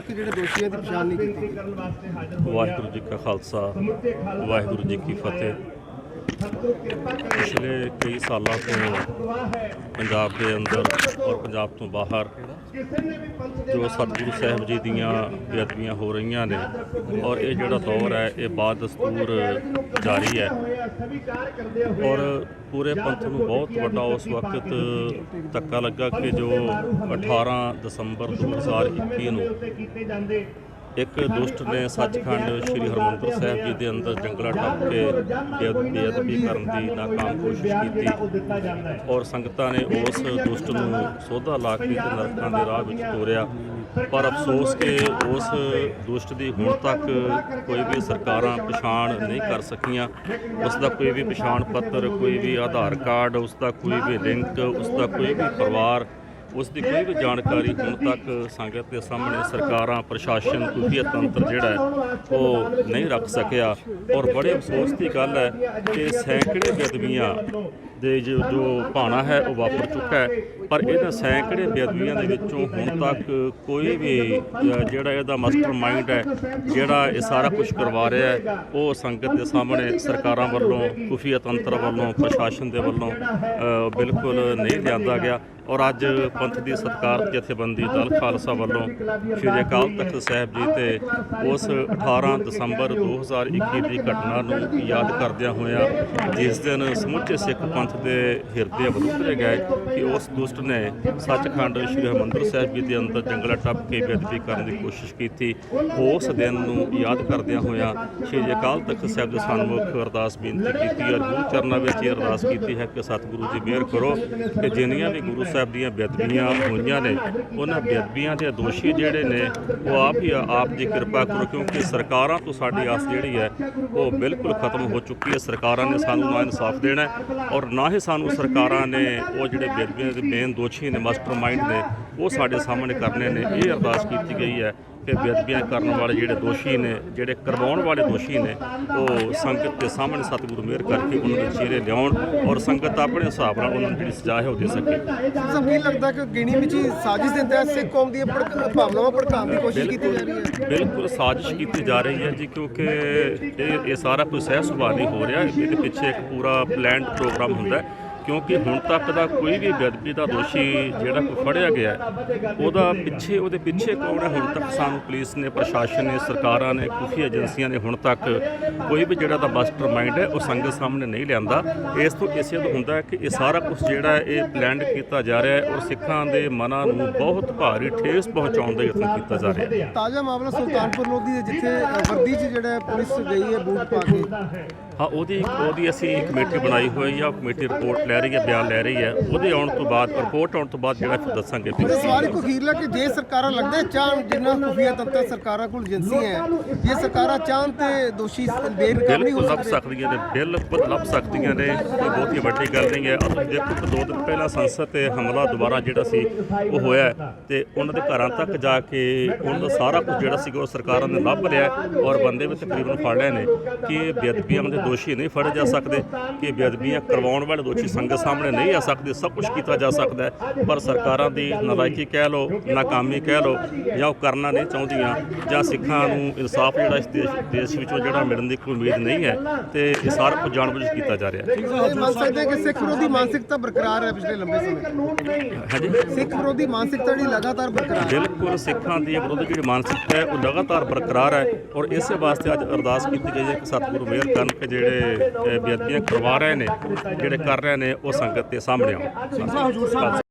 ਦੋਸ਼ੀਆਂ ਦੀ ਪਛਾਣ ਨਹੀਂ ਕੀਤੀ। ਵਾਹਿਗੁਰੂ ਜੀ ਕਾ ਖਾਲਸਾ ਵਾਹਿਗੁਰੂ ਜੀ ਕੀ ਫਤਿਹ। ਪਿਛਲੇ ਕਈ ਸਾਲਾਂ ਤੋਂ ਪੰਜਾਬ ਦੇ ਅੰਦਰ ਔਰ ਪੰਜਾਬ ਤੋਂ ਬਾਹਰ ਜੋ ਸਤਿਗੁਰੂ ਸਾਹਿਬ ਜੀ ਦੀਆਂ ਬੇਅਦਬੀਆਂ ਹੋ ਰਹੀਆਂ ਨੇ ਔਰ ਇਹ ਜਿਹੜਾ ਦੌਰ ਹੈ, ਇਹ ਬਾਦ ਦਸਤੂਰ ਜਾਰੀ ਹੈ। ਔਰ ਪੂਰੇ ਪੰਥ ਨੂੰ ਬਹੁਤ ਵੱਡਾ ਉਸ ਵਕਤ ਧੱਕਾ ਲੱਗਾ ਕਿ ਜੋ 18 ਦਸੰਬਰ 2021 ਨੂੰ ਇੱਕ ਦੁਸ਼ਟ ਨੇ ਸੱਚਖੰਡ ਸ੍ਰੀ ਹਰਮੰਦਰ ਸਾਹਿਬ ਜੀ ਦੇ ਅੰਦਰ ਜੰਗਲਾ ਟੱਪ ਕੇ ਬੇਅਦਬੀ ਕਰਨ ਦੀ ਨਾਕਾਮ ਕੋਸ਼ਿਸ਼ ਕੀਤੀ ਔਰ ਸੰਗਤਾਂ ਨੇ ਉਸ ਦੁਸ਼ਟ ਨੂੰ ਸੋਧਾ ਲਾ ਕੇ ਤੇ ਨਰਕਾਂ ਦੇ ਰਾਹ ਵਿੱਚ ਤੋਰਿਆ। ਪਰ ਅਫਸੋਸ ਕਿ ਉਸ ਦੁਸ਼ਟ ਦੀ ਹੁਣ ਤੱਕ ਕੋਈ ਵੀ ਸਰਕਾਰਾਂ ਪਛਾਣ ਨਹੀਂ ਕਰ ਸਕੀਆਂ। ਉਸ ਦਾ ਕੋਈ ਵੀ ਪਛਾਣ ਪੱਤਰ, ਕੋਈ ਵੀ ਆਧਾਰ ਕਾਰਡ, ਉਸ ਦਾ ਕੋਈ ਵੀ ਲਿੰਕ, ਉਸ ਦਾ ਕੋਈ ਵੀ ਪਰਿਵਾਰ ਉਸ ਦੀ ਕੋਈ ਵੀ ਜਾਣਕਾਰੀ ਹੁਣ ਤੱਕ ਸੰਗਤ ਦੇ ਸਾਹਮਣੇ ਸਰਕਾਰਾਂ, ਪ੍ਰਸ਼ਾਸਨ ਖੁਫੀਆ ਤੰਤਰ ਜਿਹੜਾ ਹੈ, ਉਹ ਨਹੀਂ ਰੱਖ ਸਕਿਆ। ਔਰ ਬੜੇ ਅਫਸੋਸ ਦੀ ਗੱਲ ਹੈ ਕਿ ਸੈਂਕੜੇ ਬੇਅਦਬੀਆਂ ਦੇ ਜੋ ਜੋ ਭਾਣਾ ਹੈ, ਉਹ ਵਾਪਰ ਚੁੱਕਾ ਹੈ। ਪਰ ਇਹਨਾਂ ਸੈਂਕੜੇ ਬੇਅਦਬੀਆਂ ਦੇ ਵਿੱਚੋਂ ਹੁਣ ਤੱਕ ਕੋਈ ਵੀ ਜਿਹੜਾ ਇਹਦਾ ਮਾਸਟਰ ਮਾਈਂਡ ਹੈ, ਜਿਹੜਾ ਇਹ ਸਾਰਾ ਕੁਝ ਕਰਵਾ ਰਿਹਾ ਹੈ, ਉਹ ਸੰਗਤ ਦੇ ਸਾਹਮਣੇ ਸਰਕਾਰਾਂ ਵੱਲੋਂ, ਖੁਫੀਆ ਤੰਤਰ ਵੱਲੋਂ, ਪ੍ਰਸ਼ਾਸਨ ਦੇ ਵੱਲੋਂ ਬਿਲਕੁਲ ਨਹੀਂ ਲਿਆਂਦਾ ਗਿਆ। ਔਰ ਅੱਜ ਪੰਥ ਦੀ ਸਤਕਾਰ ਜਥੇਬੰਦੀ ਦਲ ਖਾਲਸਾ ਵੱਲੋਂ ਸ਼੍ਰੀ ਅਕਾਲ ਤਖਤ ਸਾਹਿਬ ਜੀ ਤੇ ਉਸ 18 ਦਸੰਬਰ 2021 ਦੀ ਘਟਨਾ ਨੂੰ ਯਾਦ ਕਰਦਿਆਂ ਹੋਇਆਂ ਜਿਸ ਦਿਨ ਸਮੁੱਚੇ ਸਿੱਖ ਪੰਥ ਦੇ ਹਿਰਦੇ ਬਲੁੱਤਰੇ ਗਏ ਕਿ ਉਸ ਦੁਸ਼ਟ ਨੇ ਸੱਚਖੰਡ ਸ਼੍ਰੀ ਹਰਿਮੰਦਰ ਸਾਹਿਬ ਜੀ ਦੇ ਅੰਦਰ ਜੰਗਲਾ ਟੱਪ ਕੇ ਬੇਅਦਬੀ ਕਰਨ ਦੀ ਕੋਸ਼ਿਸ਼ ਕੀਤੀ, ਉਸ ਦਿਨ ਨੂੰ ਯਾਦ ਕਰਦਿਆਂ ਹੋਇਆਂ ਸ਼੍ਰੀ ਅਕਾਲ ਤਖਤ ਸਾਹਿਬ ਦੇ ਸਨਮੁਖ ਅਰਦਾਸ ਬੇਨਤੀ ਕੀਤੀ, ਔਰ ਗੁਰੂ ਚਰਨਾਂ ਵਿੱਚ ਇਹ ਅਰਦਾਸ ਕੀਤੀ ਹੈ ਕਿ ਸਤਿਗੁਰੂ ਜੀ ਮਿਹਰ ਕਰੋ ਕਿ ਜਿੰਨੀਆਂ ਵੀ ਗੁਰੂ ਸਾਹਿਬ ਦੀਆਂ ਬੇਅਦਬੀਆਂ ਹੋਈਆਂ ਨੇ। ਉਹਨਾਂ ਬੇਅਦਬੀਆਂ ਦੇ ਦੋਸ਼ੀ ਜਿਹੜੇ ਨੇ, ਉਹ ਆਪ ਹੀ ਆਪ ਦੀ ਕਿਰਪਾ ਕਰੋ, ਕਿਉਂਕਿ ਸਰਕਾਰਾਂ ਤੋਂ ਸਾਡੀ ਆਸ ਜਿਹੜੀ ਹੈ, ਉਹ ਬਿਲਕੁਲ ਖਤਮ ਹੋ ਚੁੱਕੀ ਹੈ। ਸਰਕਾਰਾਂ ਨੇ ਸਾਨੂੰ ਨਾ ਇਨਸਾਫ ਦੇਣਾ ਔਰ ਨਾ ਹੀ ਸਾਨੂੰ ਸਰਕਾਰਾਂ ਨੇ ਉਹ ਜਿਹੜੇ ਬੇਅਦਬੀਆਂ ਦੇ ਮੇਨ ਦੋਸ਼ੀ ਨੇ ਮਾਸਟਰ ਮਾਈਂਡ ਨੇ ਉਹ ਸਾਡੇ ਸਾਹਮਣੇ ਕਰਨੇ ਨੇ ਇਹ ਅਰਦਾਸ ਕੀਤੀ ਗਈ ਹੈ ਕਿ ਬੇਅਦਬੀਆਂ ਕਰਨ ਵਾਲੇ ਜਿਹੜੇ ਦੋਸ਼ੀ ਨੇ ਜਿਹੜੇ ਕਰਵਾਉਣ ਵਾਲੇ ਦੋਸ਼ੀ ਨੇ ਉਹ ਸੰਗਤ ਦੇ ਸਾਹਮਣੇ ਸਤਿਗੁਰੂ ਮਿਹਰ ਕਰਕੇ ਉਹਨਾਂ ਦੇ ਚਿਹਰੇ ਲਿਆਉਣ ਔਰ ਸੰਗਤ ਆਪਣੇ ਹਿਸਾਬ ਨਾਲ ਉਹਨਾਂ ਨੂੰ ਜਿਹੜੀ ਸਜ਼ਾ ਹੈ ਉਹ ਦੇ ਸਕੇ। ਸਭ ਕੀ ਲੱਗਦਾ ਕਿ ਗਿਣੀ ਵਿੱਚ ਹੀ ਸਾਜ਼ਿਸ਼ ਦੇ ਤਹਿਤ ਸਿੱਖ ਕੌਮ ਭੜਕ ਭਾਵਨਾਵਾਂ ਭੜਕਾਉਣ ਦੀ ਕੋਸ਼ਿਸ਼ ਕੀਤੀ ਜਾ ਰਹੀ ਹੈ? ਬਿਲਕੁਲ ਸਾਜ਼ਿਸ਼ ਕੀਤੀ ਜਾ ਰਹੀ ਹੈ ਜੀ ਕਿਉਂਕਿ ਇਹ ਇਹ ਸਾਰਾ ਸੁਭਾਅ ਨਹੀਂ ਹੋ ਰਿਹਾ। ਇਹਦੇ ਪਿੱਛੇ ਇੱਕ ਪੂਰਾ ਪਲਾਨਡ ਪ੍ਰੋਗਰਾਮ ਹੁੰਦਾ ਹੈ। ਕਿਉਂਕਿ ਹੁਣ ਤੱਕ ਦਾ ਕੋਈ ਵੀ ਬੇਅਦਬੀ ਦਾ ਦੋਸ਼ੀ ਜਿਹੜਾ ਕੋਈ ਫੜਿਆ ਗਿਆ ਹੈ, ਉਹਦਾ ਪਿੱਛੇ ਉਹਦੇ ਪਿੱਛੇ ਕੌਣ ਹੈ? ਹੁਣ ਤੱਕ ਸਾਨੂੰ ਪੁਲਿਸ ਨੇ ਪ੍ਰਸ਼ਾਸਨ ਨੇ ਸਰਕਾਰਾਂ ਨੇ ਖੁਫੀਆ ਏਜੰਸੀਆਂ ਨੇ ਹੁਣ ਤੱਕ ਕੋਈ ਵੀ ਜਿਹੜਾ ਦਾ ਮਾਸਟਰ ਮਾਈਂਡ ਹੈ ਉਹ ਸੰਗਤ ਸਾਹਮਣੇ ਨਹੀਂ ਲਿਆਂਦਾ। ਇਸ ਤੋਂ ਇਸੇ ਤੋਂ ਹੁੰਦਾ ਹੈ ਕਿ ਇਹ ਸਾਰਾ ਕੁਝ ਜਿਹੜਾ ਹੈ ਇਹ ਪਲਾਨਡ ਕੀਤਾ ਜਾ ਰਿਹਾ ਹੈ ਔਰ ਸਿੱਖਾਂ ਦੇ ਮਨਾਂ ਨੂੰ ਬਹੁਤ ਭਾਰੀ ਠੇਸ ਪਹੁੰਚਾਉਣ ਦਾ ਯਤਨ ਕੀਤਾ ਜਾ ਰਿਹਾ ਹੈ। ਤਾਜ਼ਾ ਮਾਮਲਾ ਸੁਲਤਾਨਪੁਰ ਲੋਧੀ ਦੇ ਜਿੱਥੇ ਵਰਦੀ 'ਚ ਜਿਹੜਾ ਹੈ ਪੁਲਿਸ ਗਈ ਹੈ ਬੂਟ ਪਾ ਕੇ। ਹਾਂ ਉਹਦੀ ਉਹਦੀ ਅਸੀਂ ਕਮੇਟੀ ਬਣਾਈ ਹੋਈ ਆ ਉਹ ਕਮੇਟੀ ਰਿਪੋਰਟ ਲੈ ਰਹੀ ਹੈ ਬਿਆਨ ਲੈ ਰਹੀ ਹੈ। ਉਹਦੇ ਆਉਣ ਤੋਂ ਬਾਅਦ ਰਿਪੋਰਟ ਆਉਣ ਤੋਂ ਬਾਅਦ ਜਿਹੜਾ ਫਿਰ ਦੱਸਾਂਗੇ ਵੀ ਤੇ ਸਵਾਲ ਇੱਕ ਅਖੀਰਲਾ ਕਿ ਜੇ ਸਰਕਾਰਾਂ ਲੱਗਦਾ ਚਾਹਣ ਜਿੰਨਾ ਖੁਫੀਆ ਤੰਤਰ ਸਰਕਾਰਾਂ ਕੋਲ ਏਜੰਸੀਆਂ ਹੈ। ਜੇ ਸਰਕਾਰਾਂ ਚਾਹਣ ਤੇ ਦੋਸ਼ੀ ਬੇਨਕਾਬ ਨਹੀਂ ਹੋ ਬਿਲਕੁਲ ਲੱਭ ਸਕਦੇ। ਸਕਦੀਆਂ ਨੇ ਬਿਲਕੁਲ ਲੱਭ ਸਕਦੀਆਂ ਨੇ। ਕੋਈ ਬਹੁਤੀ ਵੱਡੀ ਗੱਲ ਨਹੀਂ ਹੈ। ਤੁਸੀਂ ਦੇਖੋ ਕਿ ਦੋ ਦਿਨ ਪਹਿਲਾਂ ਸੰਸਦ ਤੇ ਹਮਲਾ ਦੁਬਾਰਾ ਜਿਹੜਾ ਸੀ ਉਹ ਹੋਇਆ ਤੇ ਉਹਨਾਂ ਦੇ ਘਰਾਂ ਤੱਕ ਜਾ ਕੇ ਉਹਨਾਂ ਦਾ ਸਾਰਾ ਕੁਝ ਜਿਹੜਾ ਸੀਗਾ ਉਹ ਸਰਕਾਰਾਂ ਨੇ ਲੱਭ ਲਿਆ ਔਰ ਬੰਦੇ ਵੀ ਤਕਰੀਬਨ ਫੜ ਲਏ ਨੇ ਕਿ ਬੇਅਦਬੀਆਂ ਦੇ ਦੋਸ਼ੀ ਨਹੀਂ ਫੜੇ ਜਾ ਸਕਦੇ ਕਿ ਬੇਅਦਬੀਆਂ ਕਰਵਾਉਣ ਵਾਲੇ ਦੋਸ਼ੀ ਸੰਗਤ ਸਾਹਮਣੇ ਨਹੀਂ ਆ ਸਕਦੇ ਸਭ ਕੁਝ ਕੀਤਾ ਜਾ ਸਕਦਾ ਪਰ ਸਰਕਾਰਾਂ ਦੀ ਨਲਾਇਕੀ ਕਹਿ ਲਓ ਨਾਕਾਮੀ ਕਹਿ ਲਓ ਜਾਂ ਉਹ ਕਰਨਾ ਨਹੀਂ ਚਾਹੁੰਦੀਆਂ ਜਾਂ ਸਿੱਖਾਂ ਨੂੰ ਇਨਸਾਫ ਜਿਹੜਾ ਇਸ ਦੇਸ਼ ਦੇਸ਼ ਵਿੱਚੋਂ ਜਿਹੜਾ ਮਿਲਣ ਦੀ ਕੋਈ ਉਮੀਦ ਨਹੀਂ ਹੈ ਤੇ ਇਹ ਸਾਰਾ ਕੁਝ ਜਾਣਬੁੱਝ ਕੀਤਾ ਜਾ ਰਿਹਾ ਹੈ। ਇਹ ਮੰਨ ਸਕਦੇ ਹਾਂ ਕਿ ਸਿੱਖ ਵਿਰੋਧੀ ਮਾਨਸਿਕਤਾ ਬਰਕਰਾਰ ਹੈ ਪਿਛਲੇ ਲੰਬੇ ਸਮੇਂ ਹਾਂਜੀ? ਸਿੱਖ ਵਿਰੋਧੀ ਮਾਨਸਿਕਤਾ ਜਿਹੜੀ ਲਗਾਤਾਰ ਬਰਕਰਾਰ ਹੈ। ਬਿਲਕੁਲ ਸਿੱਖਾਂ ਦੀ ਵਿਰੋਧ ਜਿਹੜੀ ਮਾਨਸਿਕਤਾ ਹੈ ਉਹ ਲਗਾਤਾਰ ਬਰਕਰਾਰ ਹੈ ਔਰ ਇਸੇ ਵਾਸਤੇ ਅੱਜ ਅਰਦਾਸ ਕੀਤੀ ਗਈ ਹੈ ਕਿ ਸਤਿਗੁਰੂ ਮਿਹਰ ਕਰਨ ਕਿ ਜਿਹੜੇ ਅਹ, ਬੇਅਦਬੀਆਂ ਕਰਵਾ ਰਹੇ ਨੇ ਜਿਹੜੇ ਕਰ ਰਹੇ ਨੇ ਉਹ ਸੰਗਤ ਦੇ ਸਾਹਮਣੇ ਆਉਣ।